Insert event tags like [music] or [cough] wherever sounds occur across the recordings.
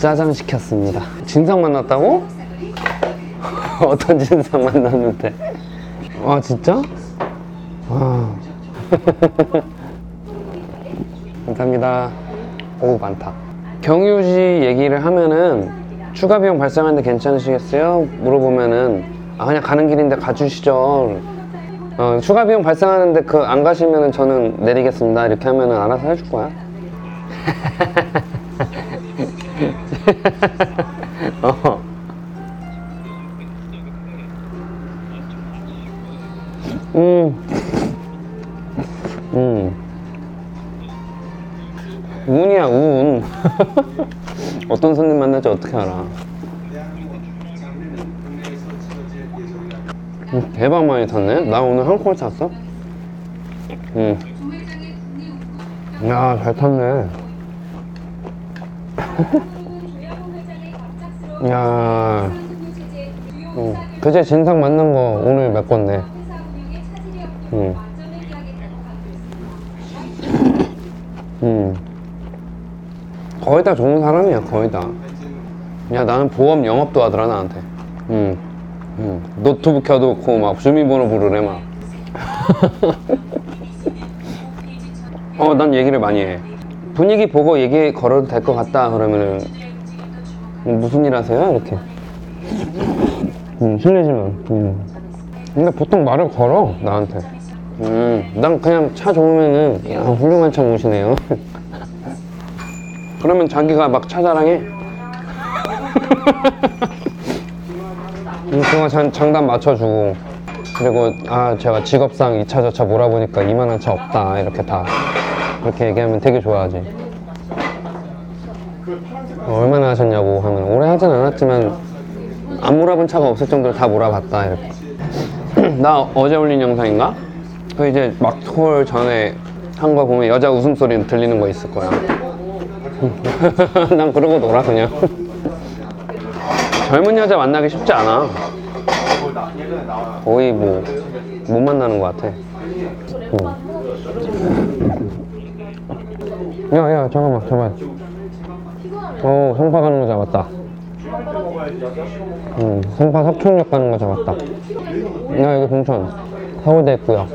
짜장 시켰습니다. 진상 만났다고? [laughs] 어떤 진상 만났는데? 아 진짜? 와. [laughs] 감사합니다. 오 많다. 경유지 얘기를 하면은 추가 비용 발생하는데 괜찮으시겠어요? 물어보면은 아 그냥 가는 길인데 가주시죠. 어, 추가 비용 발생하는데 그 안 가시면은 저는 내리겠습니다. 이렇게 하면은 알아서 해줄 거야. [laughs] [laughs] 어. 음. 음. 운이야, 운. [laughs] 어떤 손님 만날지 어떻게 알아? 음, 대박 많이 탔네. 나 오늘 한콜 탔어. 음. 야, 잘 탔네. [laughs] 야, 음. 그제 진상 만난 거 오늘 메꿨네. 음. 음. 거의 다 좋은 사람이야, 거의 다. 야, 나는 보험 영업도 하더라, 나한테. 음. 음. 노트북 켜놓고 막 주민번호 부르래, 막. [laughs] 어, 난 얘기를 많이 해. 분위기 보고 얘기 걸어도 될 것 같다, 그러면은. 음, 무슨 일 하세요? 이렇게. 음, 실례지만. 음. 근데 보통 말을 걸어, 나한테. 음, 난 그냥 차 좋으면은, 야, 훌륭한 차 모시네요. [laughs] 그러면 자기가 막 차 자랑해. [laughs] 음, 그거 장, 장단 맞춰주고. 그리고, 아, 제가 직업상 이 차 저 차 몰아보니까 이만한 차 없다. 이렇게 다. 그렇게 얘기하면 되게 좋아하지. 어, 얼마나 하셨냐고 하면, 오래 하진 않았지만, 안 몰아본 차가 없을 정도로 다 몰아봤다. 이렇게. [clears throat] 나 어제 올린 영상인가? 그 이제 막톨 전에 한 거 보면 여자 웃음소리 들리는 거 있을 거야. [laughs] 난 그러고 놀아 그냥. 젊은 여자 만나기 쉽지 않아. 거의 뭐 못 만나는 것 같아. 응. 야, 야, 잠깐만, 잠깐만. 어, 송파 가는 거 잡았다. 응, 송파 석촌역 가는 거 잡았다. 야, 여기 봉천. 서울대 있고요.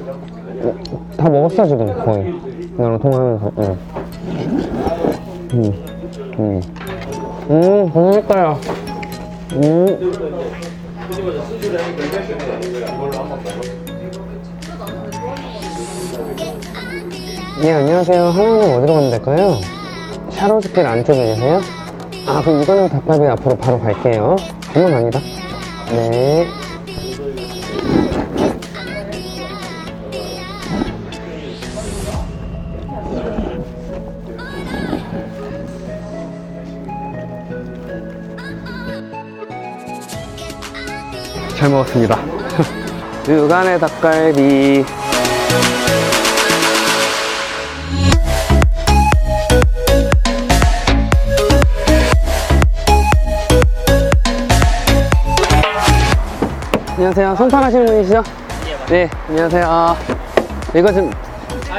다 먹었어, 지금, 거의. 나랑 통화하면서, 응. 응, 응. 음, 고생했다요. 음. 네, 안녕하세요. 하나는 어디로 가면 될까요? 샤로스길 안쪽에 계세요? 아, 그럼 이거는 닭갈비 앞으로 바로 갈게요. 한번 아니다. 네. 잘 먹었습니다. [laughs] 육안의 닭갈비. 안녕하세요. 송파하시는 분이시죠? 네, 안녕하세요. 아, 이거 좀,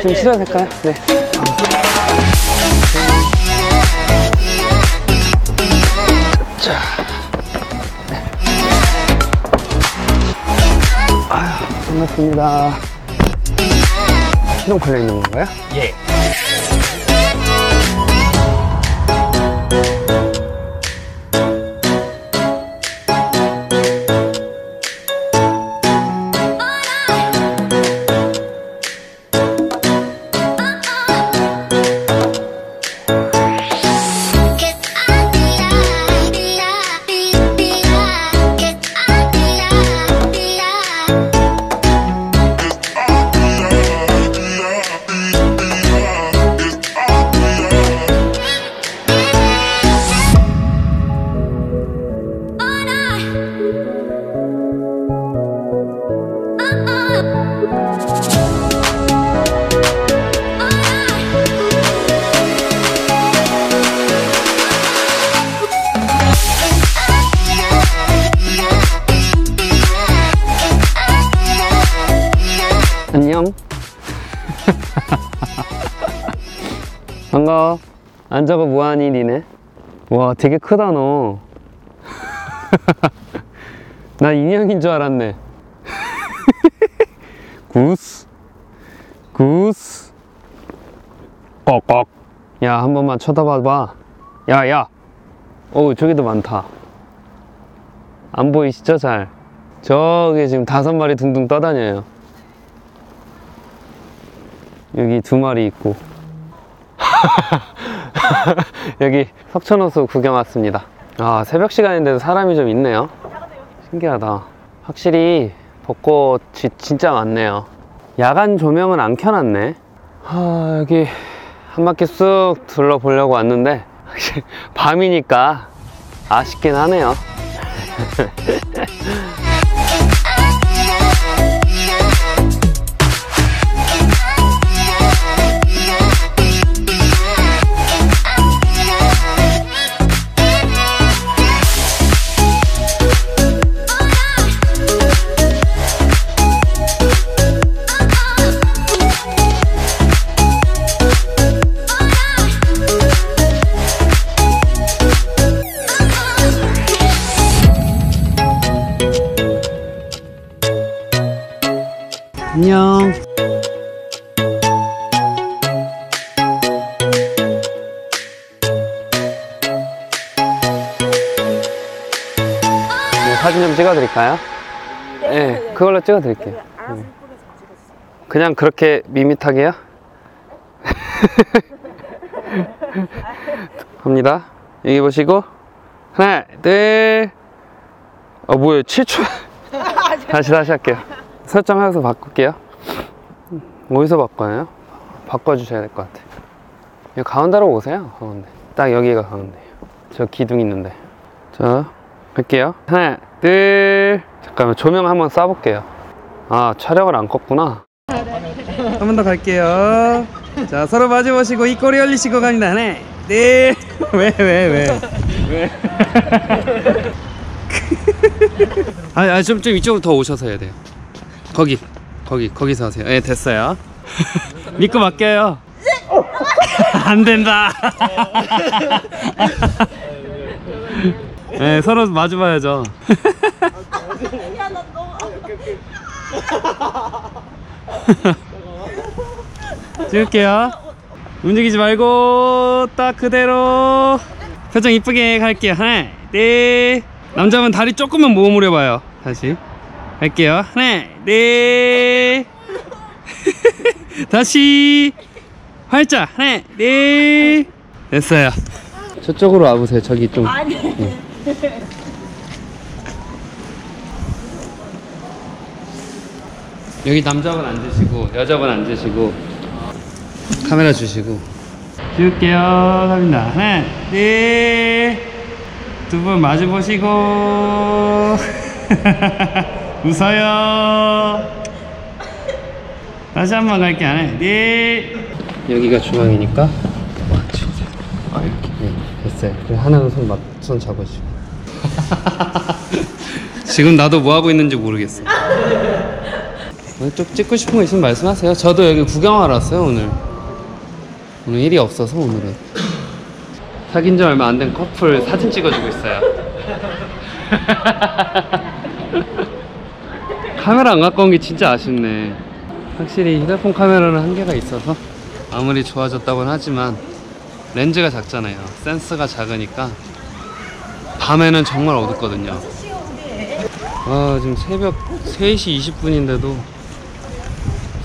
좀 실어도 될까요? 네. 자. 네. 아유, 반갑습니다. 시동 걸려 있는 건가요? 예. 안녕. [laughs] 반가워. 앉아가 무한일이네. 와, 되게 크다, 너. [laughs] 나 인형인 줄 알았네. [laughs] 구스. 구스. 꺽꺽. 야, 한 번만 쳐다봐봐. 야, 야. 오, 저기도 많다. 안 보이시죠, 잘? 저기 지금 다섯 마리 둥둥 떠다녀요. 여기 두 마리 있고. [laughs] 여기 석천호수 구경 왔습니다. 아, 새벽 시간인데도 사람이 좀 있네요. 신기하다. 확실히 벚꽃이 진짜 많네요. 야간 조명은 안 켜놨네. 아, 여기 한 바퀴 쑥 둘러보려고 왔는데, [laughs] 밤이니까 아쉽긴 하네요. [laughs] 좀 찍어드릴까요? 네, 그걸로 찍어드릴게요. 알아서 이쁘게 잘 찍었어. 그냥 그렇게 밋밋하게요? [laughs] 갑니다. 여기 보시고 하나, 둘. 어 뭐예요? 7초. [laughs] 다시 다시 할게요. 설정해서 바꿀게요. 어디서 바꿔요? 바꿔주셔야 될 것 같아요. 여기 가운데로 오세요. 가운데. 딱 여기가 가운데예요. 저 기둥 있는데. 자, 할게요. 하나, 둘. 잠깐만 조명 한번 쏴볼게요. 아, 촬영을 안 껐구나. 한 번 더 갈게요. 자, 서로 마주 보시고 이 꼬리 올리시고 갑니다. 하나, 둘. [laughs] 왜, 왜, 왜? 왜? [laughs] 아, 아, 좀, 좀 이쪽으로 더 오셔서 해야 돼요. 거기, 거기, 거기서 하세요. 예, 됐어요. [laughs] 믿고 맡겨요. 안 된다. 예, 서로 마주 봐야죠. 야, 나 너무. 찍을게요. 움직이지 말고 딱 그대로 표정 이쁘게 갈게요. 하나, 네. 남자분 다리 조금만 모으려 봐요. 다시 할게요. 하나, 네. [laughs] 다시 활짝 하나, 네. 됐어요. 저쪽으로 와보세요. 저기 좀. 아니. [laughs] 여기 남자분 앉으시고 여자분 앉으시고. 카메라 주시고. 찍을게요 갑니다 하나 네두 분 마주 보시고. [laughs] 웃어요. 다시 한 번 갈게요 하나 네. 여기가 중앙이니까. 아 이렇게. 네, 됐어요. 그래 하나는 손, 맞, 손 잡으시고 [laughs] 지금 나도 뭐 하고 있는지 모르겠어 오늘 좀 찍고 싶은 거 있으면 말씀하세요. 저도 여기 구경하러 왔어요, 오늘. 오늘 일이 없어서 오늘은. 사귄 지 얼마 안 된 커플 사진 찍어주고 있어요. [laughs] 카메라 안 갖고 온 게 진짜 아쉽네. 확실히 휴대폰 카메라는 한계가 있어서 아무리 좋아졌다고는 하지만 렌즈가 작잖아요. 센스가 작으니까 밤에는 정말 어둡거든요. 아, 지금 새벽 3시 20분인데도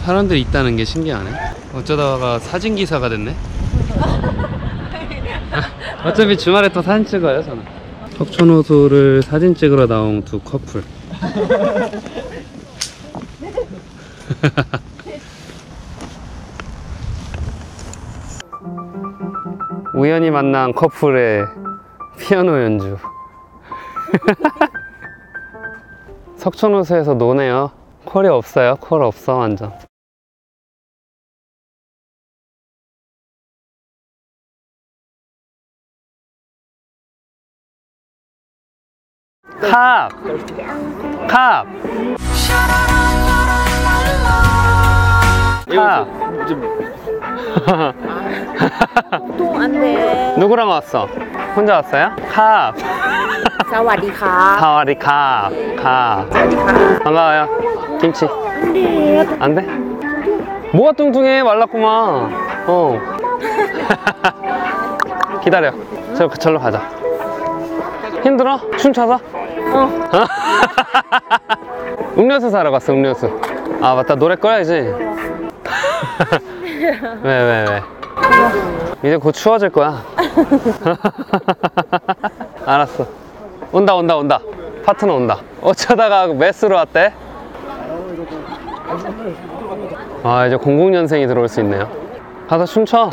사람들이 있다는 게 신기하네. 어쩌다가 사진 기사가 됐네. 아, [laughs] 어차피 주말에 또 사진 찍어요, 저는. 석촌호수를 사진 찍으러 나온 두 커플. [laughs] 우연히 만난 커플의 피아노 연주. [laughs] 석촌호수에서 노네요. 콜이 없어요. 콜 없어, 완전. 캅! 캅! 캅! 보통 안 돼. 누구랑 왔어? 혼자 왔어요? 캅. สวัสดีครับ 사와리 캅. 캅. สวัสดีครับ 반가워요. 김치. 네. 안 돼? 뭐가 뚱뚱해? 말랐구만. 어. [laughs] 기다려. 저, 절로 가자. 힘들어? 춤춰서? 어. [laughs] 음료수 사러 갔어, 음료수. 아, 맞다. 노래 꺼야지. [laughs] 왜, 왜, 왜? 이제 곧 추워질 거야. [laughs] 알았어. 온다, 온다, 온다. 파트너 온다. 어쩌다가 메스로 왔대? 아, 이제 00년생이 들어올 수 있네요. 가서 춤춰.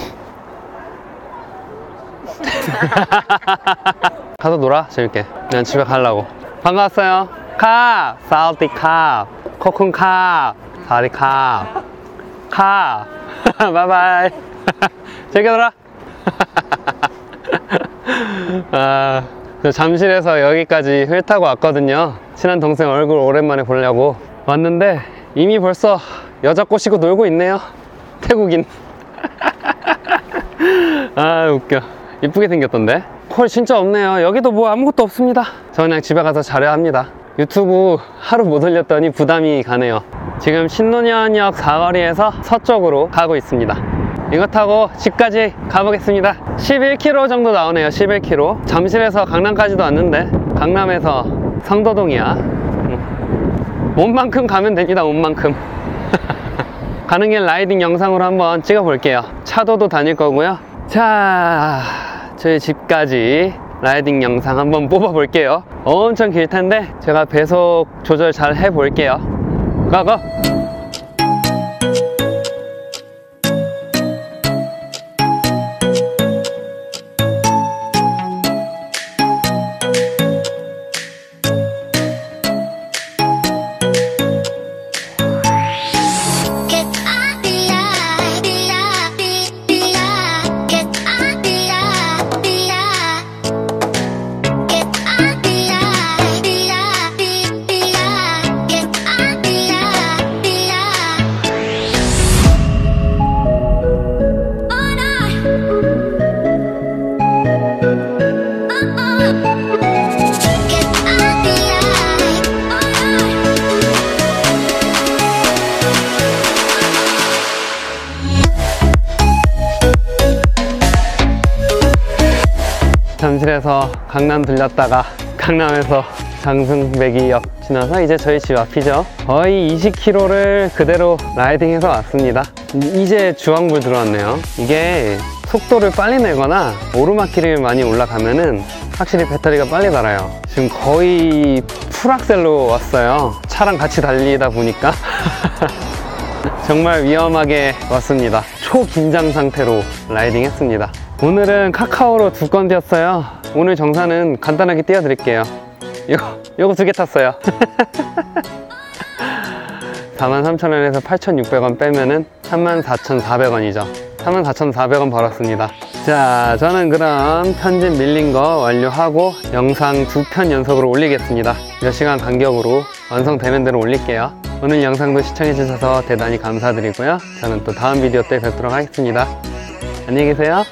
[laughs] 가서 놀아, 재밌게. 난 집에 가려고. 반가웠어요. 카, 사우디 카, 코쿤 카, 사리 카, 카. [laughs] 바이바이. [laughs] 재밌게 놀아. [laughs] 아, 저 잠실에서 여기까지 회 타고 왔거든요. 친한 동생 얼굴 오랜만에 보려고 왔는데 이미 벌써 여자 꼬시고 놀고 있네요. 태국인. [laughs] 아, 웃겨. 이쁘게 생겼던데? 콜 진짜 없네요. 여기도 뭐 아무것도 없습니다. 저 그냥 집에 가서 자려 합니다. 유튜브 하루 못 올렸더니 부담이 가네요. 지금 신논현역 사거리에서 서쪽으로 가고 있습니다. 이거 타고 집까지 가보겠습니다. 11km 정도 나오네요. 11km. 잠실에서 강남까지도 왔는데 강남에서 성도동이야. 음. 몸만큼 가면 됩니다. 몸만큼. [laughs] 가는 길 라이딩 영상으로 한번 찍어 볼게요. 차도도 다닐 거고요. 자, 저희 집까지 라이딩 영상 한번 뽑아 볼게요. 엄청 길 텐데 제가 배속 조절 잘 해 볼게요. 가고! 잠실에서 강남 들렸다가 강남에서 장승배기역 지나서 이제 저희 집 앞이죠. 거의 20km를 그대로 라이딩해서 왔습니다. 이제 주황불 들어왔네요. 이게 속도를 빨리 내거나 오르막길을 많이 올라가면은 확실히 배터리가 빨리 닳아요. 지금 거의 풀악셀로 왔어요. 차랑 같이 달리다 보니까. [laughs] 정말 위험하게 왔습니다. 초긴장 상태로 라이딩 했습니다. 오늘은 카카오로 두 건 뛰었어요. 오늘 정산은 간단하게 띄워드릴게요. 이거, 이거 두 개 탔어요. [laughs] 43,000원에서 8,600원 빼면은 34,400원이죠. 34,400원 벌었습니다. 자, 저는 그럼 편집 밀린 거 완료하고 영상 두 편 연속으로 올리겠습니다. 몇 시간 간격으로 완성되는 대로 올릴게요. 오늘 영상도 시청해 주셔서 대단히 감사드리고요. 저는 또 다음 비디오 때 뵙도록 하겠습니다. 안녕히 계세요.